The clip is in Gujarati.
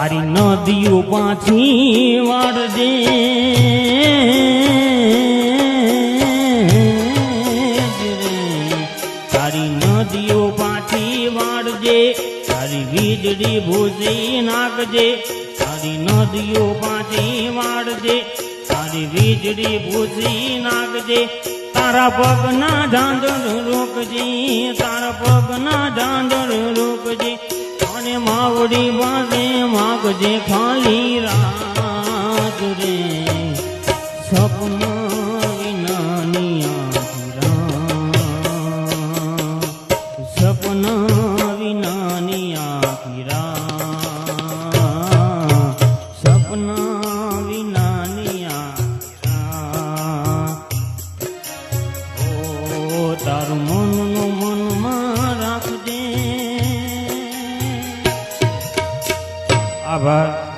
તારી નદીઓ પાછી વાળજે. તારી નદીઓ પાછી વાળજે. તારી વીજળી ભૂસી નાખજે. તારી નદીઓ પાછી વાળજે. તારી વીજળી ભૂસી નાખજે. તારા પગના ઢાંઢર રોકજે. તારા પગના ઢાંઢર રોકજે. અને માવડી પાસે માગજે ખાલી રાત રે સપન વિનાની આખી આભાર